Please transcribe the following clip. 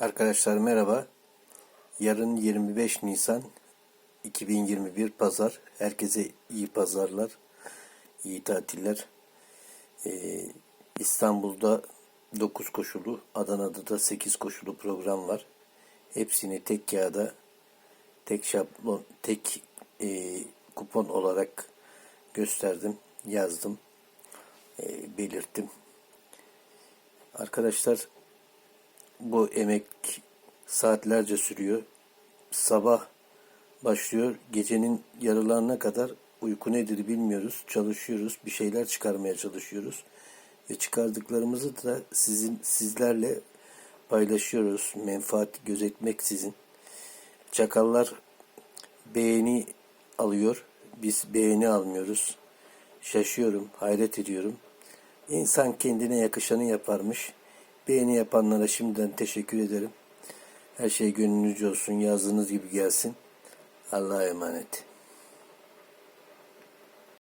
Arkadaşlar merhaba. Yarın 25 Nisan 2021 Pazar. Herkese iyi pazarlar, iyi tatiller. Ee, İstanbul'da 9 koşulu, Adana'da da 8 koşulu program var. Hepsini tek kağıda, tek şablon, tek e, kupon olarak gösterdim, yazdım, e, belirttim. Arkadaşlar bu emek saatlerce sürüyor. Sabah başlıyor. Gecenin yarılarına kadar uyku nedir bilmiyoruz. Çalışıyoruz. Bir şeyler çıkarmaya çalışıyoruz. Ve çıkardıklarımızı da sizin sizlerle paylaşıyoruz. Menfaat gözetmeksizin. Çakallar beğeni alıyor. Biz beğeni almıyoruz. Şaşıyorum, hayret ediyorum. İnsan kendine yakışanı yaparmış. Beğeni yapanlara şimdiden teşekkür ederim. Her şey gönlünüzce olsun. Yazdığınız gibi gelsin. Allah'a emanet.